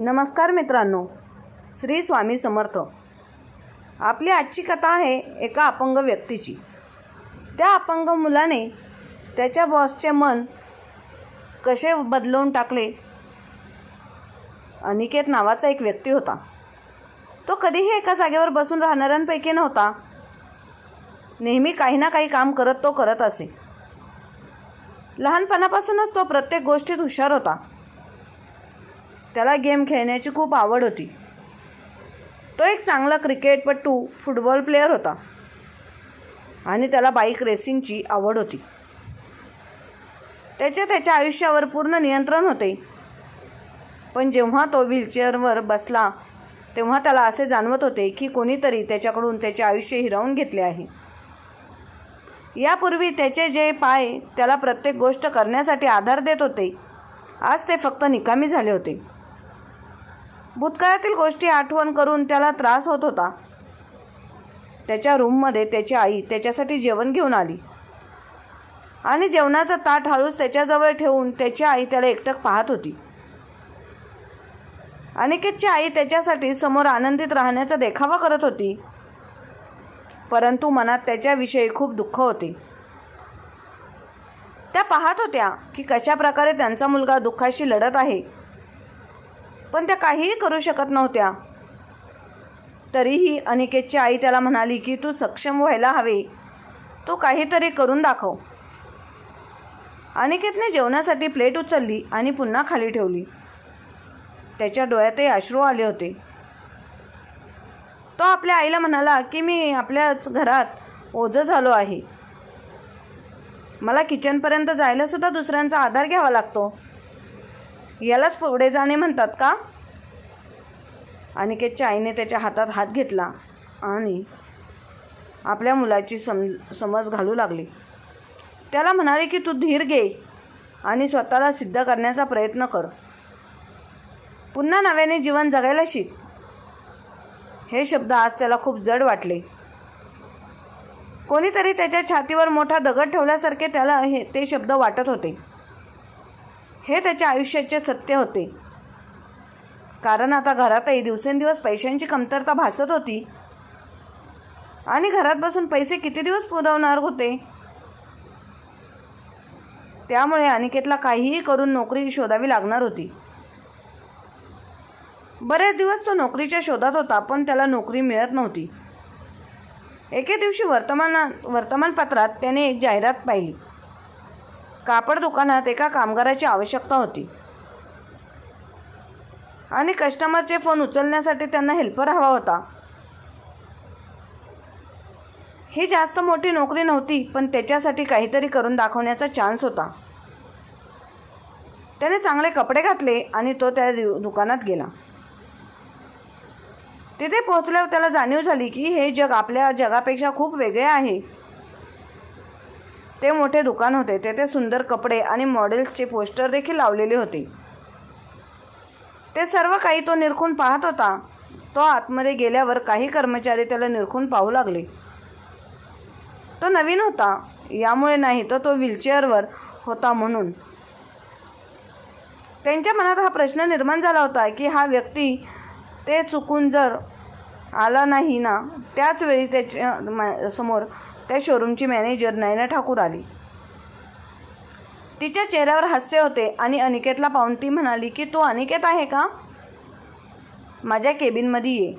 नमस्कार मित्रांनो श्री स्वामी समर्थ. आपली आजची कथा आहे एका अपंग व्यक्तीची. त्या अपंग मुलाने त्याच्या बॉसचे मन कसे बदलवून टाकले? अनिकेत नावाचा एक व्यक्ती होता. तो कधीही एका जागेवर बसून राहणाऱ्यांपैकी नव्हता. नेहमी काही ना काही काम करत तो करत असे. लहानपणापासूनच तो प्रत्येक गोष्टीत हुशार होता. त्याला गेम खेळण्याची खूप आवड होती. तो एक चांगला क्रिकेटपटू फुटबॉल प्लेअर होता. आणि त्याला बाईक रेसिंगची आवड होती. त्याचे त्याच्या आयुष्यावर पूर्ण नियंत्रण होते. पण जेव्हा तो व्हीलचेअरवर बसला तेव्हा त्याला असे जाणवत होते की कोणीतरी त्याच्याकडून त्याचे आयुष्य हिरावून घेतले आहे. यापूर्वी त्याचे जे पाय त्याला प्रत्येक गोष्ट करण्यासाठी आधार देत होते आज ते फक्त निकामी झाले होते. भूतकाळातील गोष्टी आठवण करून त्याला त्रास होत होता. त्याच्या रूममध्ये त्याची आई त्याच्यासाठी जेवण घेऊन आली. आणि जेवणाचं ताट हळूच त्याच्याजवळ ठेवून त्याची आई त्याला एकटक पाहत होती. अनिकेतची आई त्याच्यासाठी समोर आनंदित राहण्याचा देखावा करत होती. परंतु मनात त्याच्याविषयी खूप दुःख होते. त्या पाहत होत्या की कशा प्रकारे त्यांचा मुलगा दुःखाशी लढत आहे. पण त्या काहीही करू शकत नव्हत्या. तरीही अनिकेतची आई त्याला म्हणाली की तू सक्षम व्हायला हवे. तू काहीतरी करून दाखव. अनिकेतने जेवणासाठी प्लेट उचलली आणि पुन्हा खाली ठेवली. त्याच्या डोळ्यातही अश्रू आले होते. तो आपल्या आईला म्हणाला की मी आपल्याच घरात ओझं झालो आहे. मला किचनपर्यंत जायला सुद्धा दुसऱ्यांचा आधार घ्यावा लागतो. यालाच पुढे जाणे म्हणतात का? अनिकेतच्या आईने त्याच्या हातात हात घेतला आणि आपल्या मुलाची समज समज घालू लागली. त्याला म्हणाले की तू धीर घे आणि स्वतःला सिद्ध करण्याचा प्रयत्न कर. पुन्हा नव्याने जीवन जगायला शिक. हे शब्द आज त्याला खूप जड वाटले. कोणीतरी त्याच्या छातीवर मोठा दगड ठेवल्यासारखे त्याला हे ते शब्द वाटत होते. हे त्याच्या आयुष्याचे सत्य होते. कारण आता घरातही दिवसेंदिवस पैशांची कमतरता भासत होती. आणि घरात बसून पैसे किती दिवस पुरवणार होते? त्यामुळे अनिकेतला काहीही करून नोकरी शोधावी लागणार होती. बरेच दिवस तो नोकरीच्या शोधात होता पण त्याला नोकरी मिळत नव्हती. एके दिवशी वर्तमाना वर्तमानपत्रात त्याने एक जाहिरात पाहिली. कापड दुकानात एका कामगाराची आवश्यकता होती. आणि कस्टमरचे फोन उचलण्यासाठी त्यांना हेल्पर हवा होता. ही जास्त मोठी नोकरी नव्हती पण त्याच्यासाठी काहीतरी करून दाखवण्याचा चान्स होता. त्याने चांगले कपडे घातले आणि तो त्या दुकानात गेला. तिथे पोहोचल्यावर त्याला जाणीव झाली की हे जग आपल्या जगापेक्षा खूप वेगळे आहे. ते मोठे दुकान होते. तेथे सुंदर कपडे आणि मॉडेल्सचे पोस्टर देखील लावलेले होते. ते सर्व काही तो निरखून पाहत होता. तो आतमध्ये गेल्यावर काही कर्मचारी त्याला निरखून पाहू लागले. तो नवीन होता. यामुळे नाही तर तो व्हीलचेअरवर होता म्हणून. त्यांच्या मनात हा प्रश्न निर्माण झाला होता की हा व्यक्ती ते चुकून जर आला नाही ना त्याच वेळी त्याच्या मा- समोर त्या शोरूमची मॅनेजर नयना ठाकूर आली. तिच्या चेहऱ्यावर हास्य होते आणि अनिकेतला पाहून ती म्हणाली की तू अनिकेत आहे का? माझ्या केबिनमध्ये ये.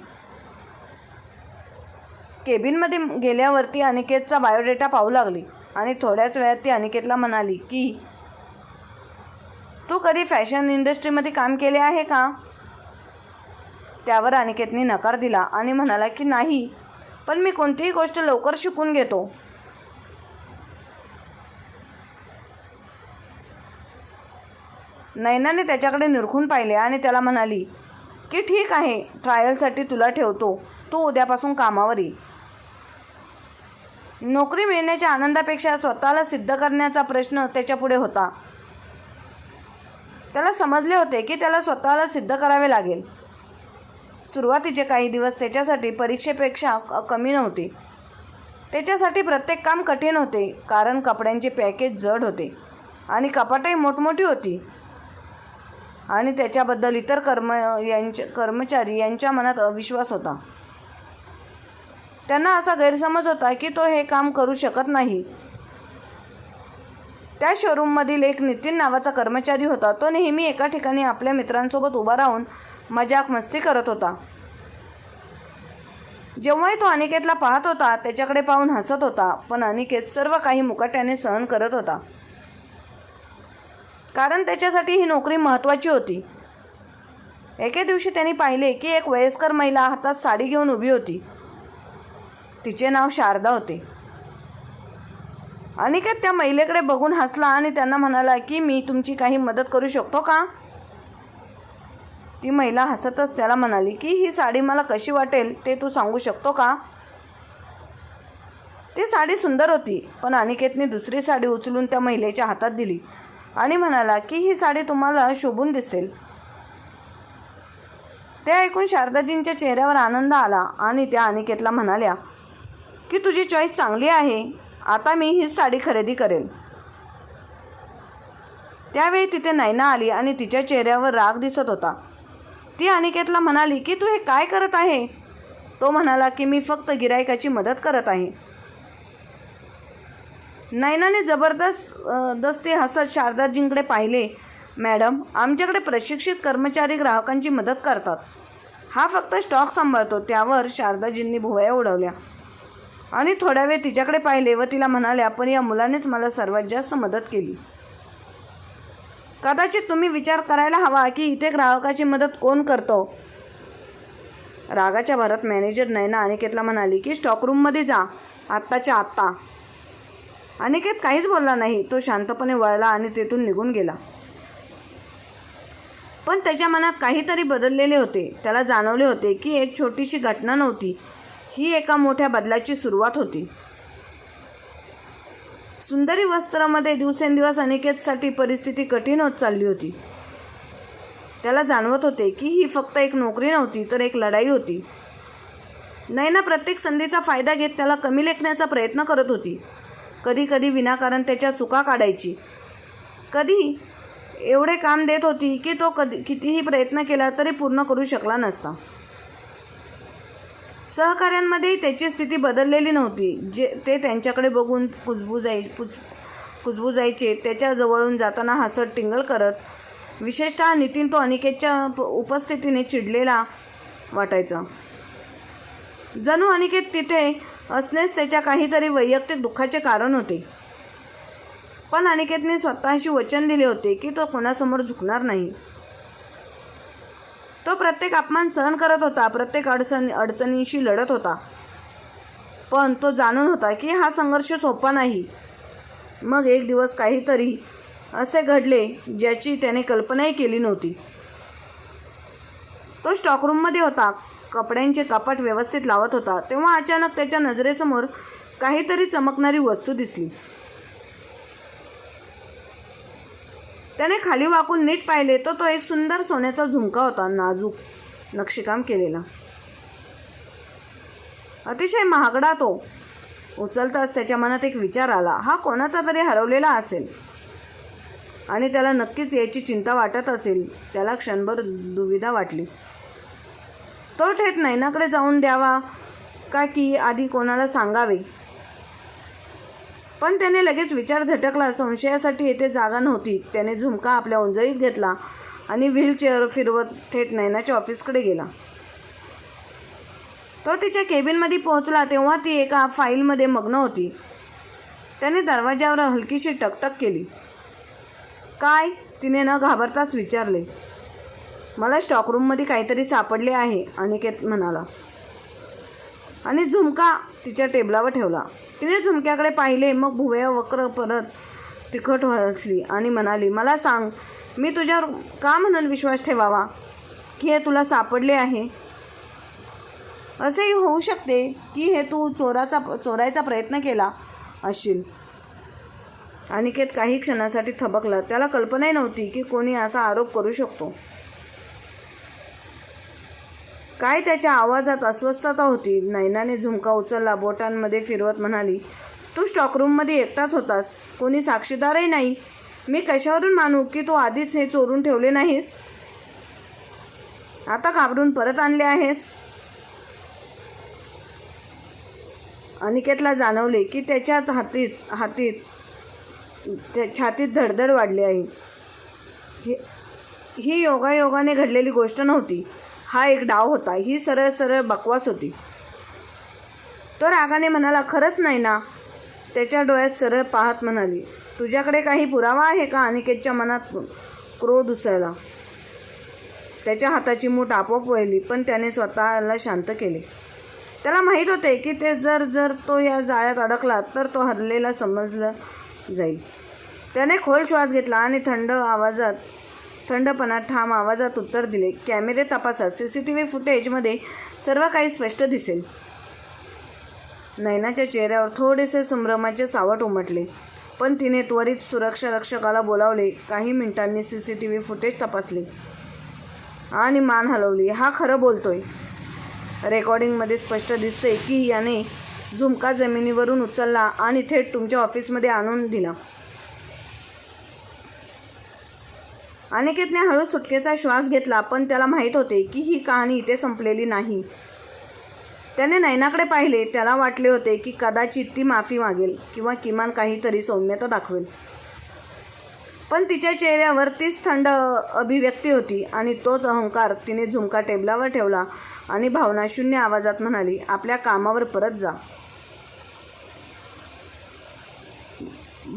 केबिनमध्ये गेल्यावरती अनिकेतचा बायोडेटा पाहू लागली आणि थोड्याच वेळात ती अनिकेतला म्हणाली की तू कधी फॅशन इंडस्ट्रीमध्ये काम केले आहे का? त्यावर अनिकेतने नकार दिला आणि म्हणाला की नाही पण मी कोणतीही गोष्ट लवकर शिकून घेतो. नैनाने त्याच्याकडे निरखून पाहिले आणि त्याला म्हणाली की ठीक आहे ट्रायलसाठी तुला ठेवतो. तू उद्यापासून कामावर ये. नोकरी मिळण्याच्या आनंदापेक्षा स्वतःला सिद्ध करण्याचा प्रश्न त्याच्यापुढे होता. त्याला समजले होते की त्याला स्वतःला सिद्ध करावे लागेल. सुरुवातीचे काही दिवस त्याच्यासाठी परीक्षेपेक्षा कमी नव्हते. त्याच्यासाठी प्रत्येक काम कठीण होते कारण कपड्यांचे पॅकेज जड होते आणि कपाटही मोठमोठी होती. आणि त्याच्याबद्दल इतर कर्म यांच्या कर्मचारी यांच्या मनात अविश्वास होता. त्यांना असा गैरसमज होता की तो हे काम करू शकत नाही. त्या शोरूममधील एक नितीन नावाचा कर्मचारी होता. तो नेहमी एका ठिकाणी आपल्या मित्रांसोबत उभा राहून मजाक मस्ती करत होता. जेव्हाही तो अनिकेतला पाहत होता त्याच्याकडे पाहून हसत होता पण अनिकेत सर्व काही मुकाट्याने सहन करत होता. कारण त्याच्यासाठी ही नोकरी महत्त्वाची होती. एके दिवशी त्यांनी पाहिले की एक वयस्कर महिला हातात साडी घेऊन उभी होती. तिचे नाव शारदा होते. अनिकेत त्या महिलेकडे बघून हसला आणि त्यांना म्हणाला की मी तुमची काही मदत करू शकतो का? ती महिला हसतच त्याला म्हणाली की ही साडी मला कशी वाटेल ते तू सांगू शकतो का? ती साडी सुंदर होती पण अनिकेतने दुसरी साडी उचलून त्या महिलेच्या हातात दिली आणि म्हणाला की ही साडी तुम्हाला शोभून दिसेल. ते ऐकून शारदाजींच्या चेहऱ्यावर आनंद आला आणि त्या अनिकेतला म्हणाल्या की तुझी चॉईस चांगली आहे आता मी हीच साडी खरेदी करेल त्यावेळी तिथे नैना आली आणि तिच्या चेहऱ्यावर राग दिसत होता. ती अनिकेतला म्हणाली की तू हे काय करत आहे? तो म्हणाला की मी फक्त गिरायकाची मदत करत आहे. नैनाने जबरदस्त दस्ती हसत शारदाजींकडे पाहिले. मॅडम आमच्याकडे प्रशिक्षित कर्मचारी ग्राहकांची मदत करतात. हा फक्त स्टॉक सांभाळतो त्यावर शारदाजींनी भुवया उडवल्या. आणि थोड्या वेळ तिच्याकडे पाहिले व तिला म्हणाल्या पण या मुलानेच मला सर्वात जास्त मदत केली. कदाचित तुम्ही विचार करायला हवा की इथे ग्राहकाची मदत कोण करतो? रागाच्या भरात मॅनेजर नैना अनिकेतला म्हणाली की स्टॉकरूममध्ये जा. आत्ताच्या आत्ता. अनिकेत काहीच बोलला नाही. तो शांतपणे वळला आणि तेथून निघून गेला. पण त्याच्या मनात काहीतरी बदललेले होते. त्याला जाणवले होते की एक छोटीशी घटना नव्हती. ही एका मोठ्या बदलाची सुरुवात होती. सुंदरी वस्त्रामध्ये दिवसेंदिवस अनिकेतसाठी परिस्थिती कठीण होत चालली होती. त्याला जाणवत होते की ही फक्त एक नोकरी नव्हती तर एक लढाई होती. नैना प्रत्येक संधीचा फायदा घेत त्याला कमी लेखण्याचा प्रयत्न करत होती. कधी कधी विनाकारण त्याच्या चुका काढायची. कधी एवढे काम देत होती की तो कधी कितीही प्रयत्न केला तरी पूर्ण करू शकला नसता. सहकाऱ्यांमध्येही त्याची स्थिती बदललेली नव्हती. जे ते त्यांच्याकडे बघून कुजबुजाय कुज कुजबुजायचे त्याच्या जवळून जाताना हसत टिंगल करत विशेषतः नितीन तो अनिकेतच्या उपस्थितीने चिडलेला वाटायचा. जणू अनिकेत तिथे असणेच त्याच्या काहीतरी वैयक्तिक दुःखाचे कारण होते. पण अनिकेतने स्वतःशी वचन दिले होते की तो कोणासमोर झुकणार नाही. तो प्रत्येक अपमान सहन करत होता प्रत्येक अडचण अडचणींशी लढत होता. पण तो जाणून होता की हा संघर्ष सोपा नाही. मग एक दिवस काहीतरी असे घडले ज्याची त्याने कल्पनाही केली नव्हती. तो स्टॉकरूममध्ये होता कपड्यांचे कपाट व्यवस्थित लावत होता तेव्हा अचानक त्याच्या नजरेसमोर काहीतरी चमकणारी वस्तू दिसली. त्याने खाली वाकून नीट पाहिले तर तो एक सुंदर सोन्याचा झुमका होता नाजूक नक्षीकाम केलेला. अतिशय महागडा तो. उचलताच त्याच्या मनात एक विचार आला हा कोणाचा तरी हरवलेला असेल? आणि त्याला नक्कीच याची चिंता वाटत असेल त्याला क्षणभर दुविधा वाटली. तो ठेत नैनाकडे जाऊन द्यावा का की आधी कोणाला सांगावे? पण त्याने लगेच विचार झटकला. संशयासाठी येथे जागा नव्हती. त्याने झुमका आपल्या उंजळीत घेतला आणि व्हीलचेअर फिरवत थेट नैनाच्या ऑफिसकडे गेला. तो तिच्या केबिनमध्ये पोहोचला तेव्हा ती एका फाईलमध्ये मग्न होती. त्याने दरवाज्यावर हलकीशी टकटक केली. काय? तिने न घाबरताच विचारले. मला स्टॉकरूममध्ये काहीतरी सापडले आहे अनिकेत म्हणाला. आणि झुमका तिच्या टेबलावर ठेवला. तिने झुमक्याकडे पाहिले मग भुवया वक्र परत तिखट हसली आणि म्हणाली मला सांग मी तुझ्यावर का म्हणून विश्वास ठेवावा? की हे तुला सापडले आहे? असेही होऊ शकते की हे तू चोराचा चोरायचा प्रयत्न केला असशील. अनिकेत काही क्षणासाठी थबकला. त्याला कल्पनाही नव्हती की कोणी असा आरोप करू शकतो. काय त्याच्या आवाजात अस्वस्थता होती? नैनाने झुमका उचलला बोटांमध्ये फिरवत म्हणाली तू स्टॉकरूममध्ये एकटाच होतास. कोणी साक्षीदारही नाही. मी कशावरून मानू की तू आधीच हे चोरून ठेवले नाहीस? आता घाबरून परत आणले आहेस? अनिकेतला जाणवले की त्याच्याच हातीत हातीत त्या छातीत धडधड वाढली आहे. ही ही योगायोगाने घडलेली गोष्ट नव्हती. हा एक डाव होता. ही सरळ सरळ बकवास होती. तो रागाने म्हणाला खरंच नाही ना. त्याच्या डोळ्यात सरळ पाहत म्हणाली तुझ्याकडे काही पुरावा आहे का? अनिकेतच्या मनात क्रोध उसळला. त्याच्या हाताची मूठ आपोआप वळली पण त्याने स्वतःला शांत केले. त्याला माहीत होते की ते जर जर तो या जाळ्यात अडकला तर तो हरलेला समजलं जाईल. त्याने खोल श्वास घेतला आणि थंड आवाजात थंडपणात ठाम आवाजात उत्तर दिले. कॅमेरे तपासा सी सी टी व्ही फुटेजमध्ये सर्व काही स्पष्ट दिसेल. नैनाच्या चेहऱ्यावर थोडेसे संभ्रमाचे सावट उमटले. पण तिने त्वरित सुरक्षा रक्षकाला बोलावले. काही मिनिटांनी C C T V footage तपासले. आणि मान हलवली. हा खरं बोलतोय. रेकॉर्डिंगमध्ये स्पष्ट दिसते की याने झुमका जमिनीवरून उचलला आणि थेट तुमच्या ऑफिसमध्ये आणून दिला. अनिकेतने हळू सुटकेचा श्वास घेतला पण त्याला माहीत होते की ही कहाणी इथे संपलेली नाही. त्याने नैनाकडे पाहिले त्याला वाटले होते की कदाचित ती माफी मागेल किंवा किमान काहीतरी सौम्यता दाखवेल. पण तिच्या चेहऱ्यावर तीच थंड अभिव्यक्ती होती आणि तोच अहंकार तिने झुमका टेबलावर ठेवला आणि भावनाशून्य आवाजात म्हणाली आपल्या कामावर परत जा.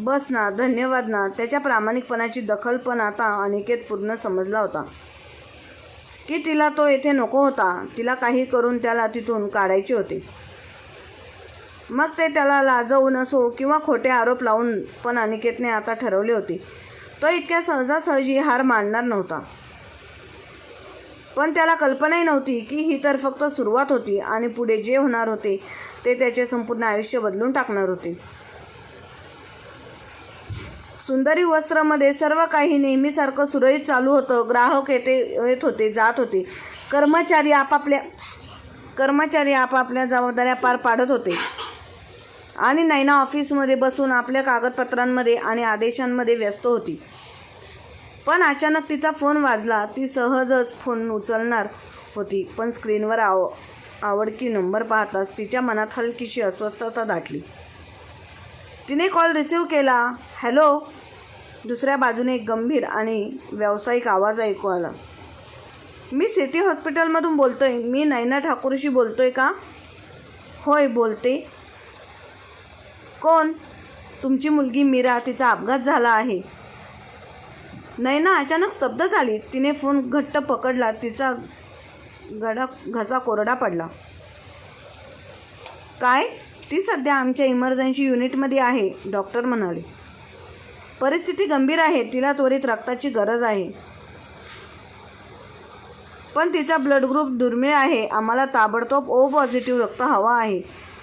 बस ना धन्यवाद ना. त्याच्या प्रामाणिकपणाची दखल पण आता अनिकेत पूर्ण समजला होता. की तिला तो येथे नको होता. तिला काही करून त्याला तिथून काढायचे होते. मग ते त्याला लाजवून असो किंवा खोटे आरोप लावून पण अनिकेतने आता ठरवले होते. तो इतक्या सहजासहजी हार मानणार नव्हता. पण त्याला कल्पनाही नव्हती की ही तर फक्त सुरुवात होती आणि पुढे जे होणार होते ते त्याचे संपूर्ण आयुष्य बदलून टाकणार होते. सुंदरी वस्त्रमध्ये सर्व काही नेहमीसारखं सुरळीत चालू होतं. ग्राहक येते येत होते जात होते. कर्मचारी आपापल्या कर्मचारी आपापल्या जबाबदाऱ्या पार पाडत होते. आणि नैना ऑफिसमध्ये बसून आपल्या कागदपत्रांमध्ये आणि आदेशांमध्ये व्यस्त होती. पण अचानक तिचा फोन वाजला. ती सहजच फोन उचलणार होती पण स्क्रीनवर आव आवडकी नंबर पाहताच तिच्या मनात हलकीशी अस्वस्थता दाटली. तिने कॉल रिसीव केला. हॅलो दुसऱ्या बाजूने एक गंभीर आणि व्यावसायिक आवाज ऐकू आला. मी सिटी हॉस्पिटलमधून बोलतो आहे मी नैना ठाकूरशी बोलतो आहे का? होय बोलते. कोण? तुमची मुलगी मीरा तिचा अपघात झाला आहे. नैना अचानक स्तब्ध झाली. तिने फोन घट्ट पकडला. तिचा गडा घसा कोरडा पडला. काय? ती सध्या आमच्या इमर्जन्सी युनिटमध्ये आहे डॉक्टर म्हणाले. परिस्थिती गंभीर आहे तिला त्वरित रक्ताची गरज आहे. पण तिचा ब्लड ग्रुप दुर्मिळ आहे आम्हाला ताबडतोब ओ पॉझिटिव्ह रक्त हवा आहे.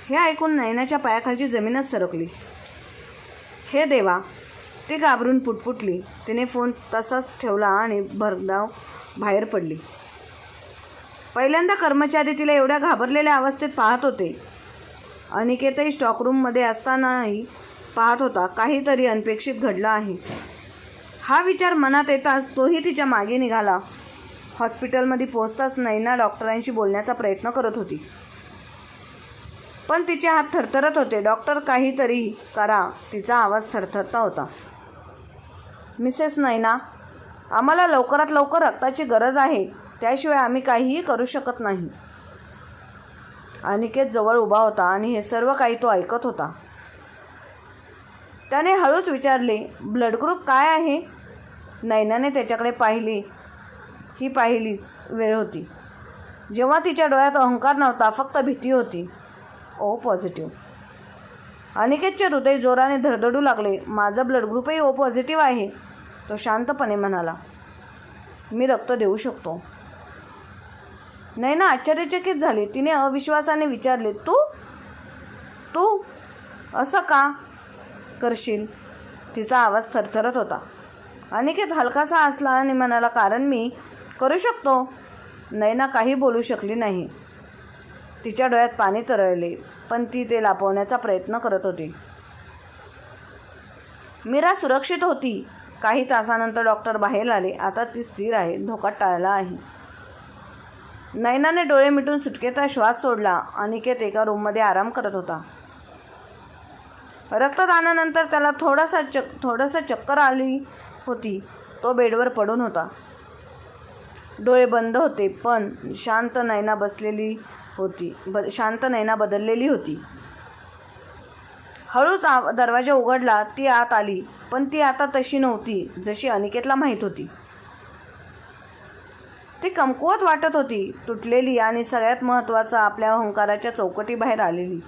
हे ऐकून नयनाच्या पायाखालची जमीनच सरकली. हे देवा ती घाबरून पुटपुटली. तिने फोन तसाच ठेवला आणि भरधाव बाहेर पडली. पहिल्यांदा कर्मचारी तिला एवढ्या घाबरलेल्या अवस्थेत पाहत होते. अनिकेतही स्टॉकरूममध्ये असतानाही पाहत होता. काहीतरी अनपेक्षित घडलं आहे. हा विचार मनात येताच तोही तिच्यामागे निघाला. हॉस्पिटलमध्ये पोहोचताच नैना डॉक्टरांशी बोलण्याचा प्रयत्न करत होती. पण तिचे हात थरथरत होते. डॉक्टर काहीतरी करा. तिचा आवाज थरथरता होता. मिसेस नैना आम्हाला लवकरात लवकर रक्ताची गरज आहे. त्याशिवाय आम्ही काहीही करू शकत नाही. अनिकेत जवळ उभा होता आणि हे सर्व काही तो ऐकत होता. त्याने हळूच विचारले ब्लड ग्रुप काय आहे? नैनाने त्याच्याकडे पाहिली. ही पाहिलीच वेळ होती. जेव्हा तिच्या डोळ्यात अहंकार नव्हता फक्त भीती होती. O positive. अनिकेतचे हृदय जोराने धडधडू लागले. माझं ब्लड ग्रुपही ओ पॉझिटिव्ह आहे तो शांतपणे म्हणाला. मी रक्त देऊ शकतो. नैना आश्चर्यचकित झाली. तिने अविश्वासाने विचारले तू? तू? असं का? करशील? तिचा आवाज थरथरत होता. अनिकेत हलकासा असला आणि म्हणाला कारण मी करू शकतो. नैना काही बोलू शकली नाही. तिच्या डोळ्यात पाणी तरळले पण ती ते लापवण्याचा प्रयत्न करत होती. मीरा सुरक्षित होती. काही तासानंतर डॉक्टर बाहेर आले. आता ती स्थिर आहे. धोका टाळला आहे. नैनाने डोळे मिटून सुटकेचा श्वास सोडला. अनिकेत एका रूममध्ये आराम करत होता. रक्तदानानंतर त्याला थोडासा चक थोडंसं चक्कर आली होती. तो बेडवर पडून होता. डोळे बंद होते पण शांत नैना बसलेली होती ब शांत नैना बदललेली होती. हळूच आव दरवाजा उघडला ती आत आली पण ती आता तशी नव्हती जशी अनिकेतला माहीत होती. ती कमकुवत वाटत होती तुटलेली आणि सगळ्यात महत्त्वाचं आपल्या अहंकाराच्या चौकटीबाहेर आलेली.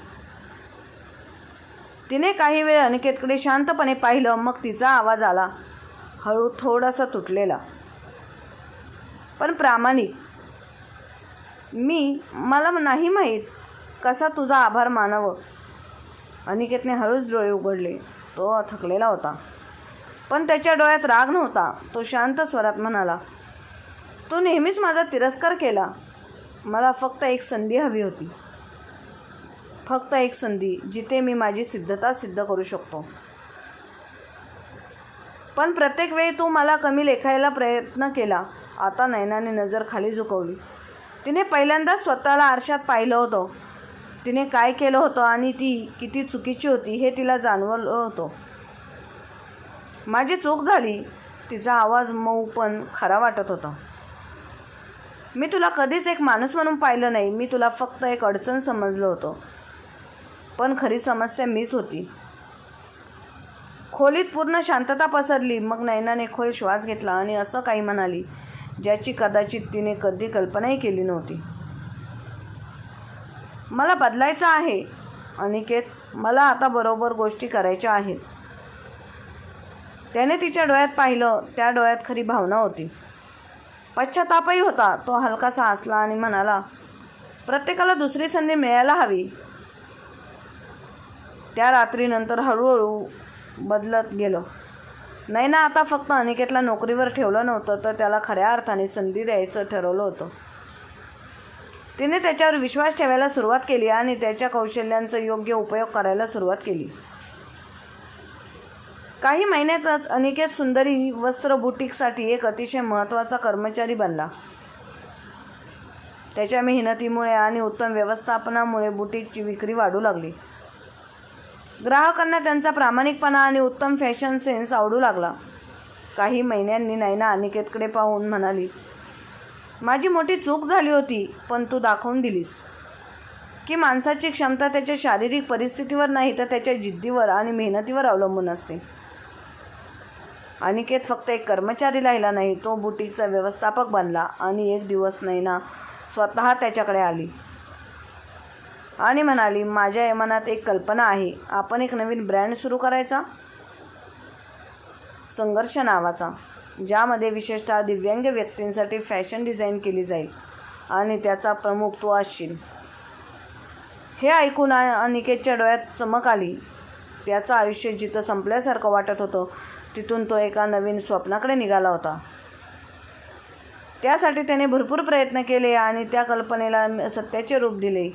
तिने काही वेळ अनिकेतकडे शांतपणे पाहिलं मग तिचा आवाज आला. हळू थोडासा तुटलेला. पण प्रामाणिक मी मला नाही माहीत कसा तुझा आभार मानावं. अनिकेतने हळूच डोळे उघडले. तो थकलेला होता. पण त्याच्या डोळ्यात राग नव्हता. तो शांत स्वरात म्हणाला तू नेहमीच माझा तिरस्कार केला. मला फक्त एक संधी हवी होती. फक्त एक संधी जिथे मी माझी सिद्धता सिद्ध करू शकतो. पण प्रत्येक वेळी तू मला कमी लेखायला प्रयत्न केला. आता नैनाने नजर खाली झुकवली. तिने पहिल्यांदाच स्वतःला आरशात पाहिलं होतं. तिने काय केलं होतं आणि ती किती चुकीची होती हे तिला जाणवलं होतं. माझी चूक झाली. तिचा आवाज मऊ पण खरा वाटत होता. मी तुला कधीच एक माणूस म्हणून पाहिलं नाही. मी तुला फक्त एक अडचण समजलं होतं. पण खरी समस्या मीच होती. खोलीत पूर्ण शांतता पसरली. मग नैनाने खोल श्वास घेतला आणि असं काही म्हणाली ज्याची कदाचित तिने कधी कल्पनाही केली नव्हती. मला बदलायचं आहे. अनिकेत मला आता बरोबर गोष्टी करायच्या आहेत. त्याने तिच्या डोळ्यात पाहिलं त्या डोळ्यात खरी भावना होती. पश्चातापही होता. तो हलकासा हसला आणि म्हणाला प्रत्येकाला दुसरी संधी मिळायला हवी. त्या रात्रीनंतर हळूहळू बदलत गेलं. ना आता फक्त अनिकेतला नोकरीवर ठेवलं नव्हतं तर त्याला खऱ्या अर्थाने संधी द्यायचं ठरवलं होतं. तिने त्याच्यावर विश्वास ठेवायला सुरुवात केली आणि त्याच्या कौशल्यांचा योग्य उपयोग करायला सुरुवात केली. काही महिन्यातच अनिकेत सुंदरी वस्त्र बुटीकसाठी एक अतिशय महत्त्वाचा कर्मचारी बनला. त्याच्या मेहनतीमुळे आणि उत्तम व्यवस्थापनामुळे बुटीकची विक्री वाढू लागली. ग्राहकांना त्यांचा प्रामाणिकपणा आणि उत्तम फॅशन सेन्स आवडू लागला. काही महिन्यांनी नैना अनिकेतकडे पाहून म्हणाली माझी मोठी चूक झाली होती पण तू दाखवून दिलीस. की माणसाची क्षमता त्याच्या शारीरिक परिस्थितीवर नाही तर त्याच्या जिद्दीवर आणि मेहनतीवर अवलंबून असते. अनिकेत फक्त एक कर्मचारी राहिला नाही तो बुटीकचा व्यवस्थापक बनला आणि एक दिवस नैना स्वतः त्याच्याकडे आली. आणि म्हणाली माझ्या मनात एक कल्पना आहे. आपण एक नवीन ब्रँड सुरू करायचा? संघर्ष नावाचा ज्यामध्ये विशेषतः दिव्यांग व्यक्तींसाठी फॅशन डिझाईन केली जाईल आणि त्याचा प्रमुख तो असशील. हे ऐकून अनिकेतच्या डोळ्यात चमक आली. त्याचं आयुष्य जिथं संपल्यासारखं वाटत होतं तिथून तो एका नवीन स्वप्नाकडे निघाला होता. त्यासाठी त्याने भरपूर प्रयत्न केले आणि त्या कल्पनेला सत्याचे रूप दिले.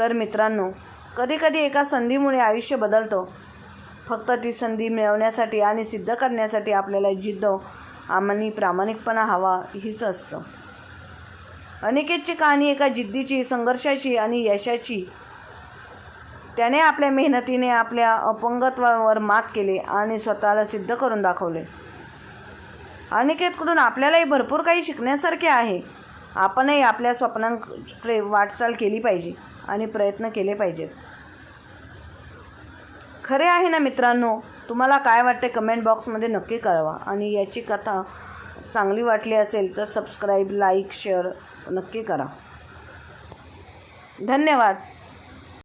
तर मित्रांनो कधीकधी एका संधीमुळे आयुष्य बदलतं. फक्त ती संधी मिळवण्यासाठी आणि सिद्ध करण्यासाठी आपल्याला जिद्द आम्ही प्रामाणिकपणा हवा हीच असतं. अनिकेतची कहाणी एका जिद्दीची संघर्षाची आणि यशाची. त्याने आपल्या मेहनतीने आपल्या अपंगत्वावर मात केले आणि स्वतःला सिद्ध करून दाखवले. अनिकेतकडून आपल्यालाही भरपूर काही शिकण्यासारखे आहे. आपणही आपल्या स्वप्नांकडे वाटचाल केली पाहिजे. आणि प्रयत्न केले पाहिजेत. खरे आहे ना मित्रांनो? तुम्हाला काय वाटते कमेंट बॉक्समध्ये नक्की कळवा. आणि याची कथा चांगली वाटली असेल तर सबस्क्राईब लाईक शेअर नक्की करा. धन्यवाद.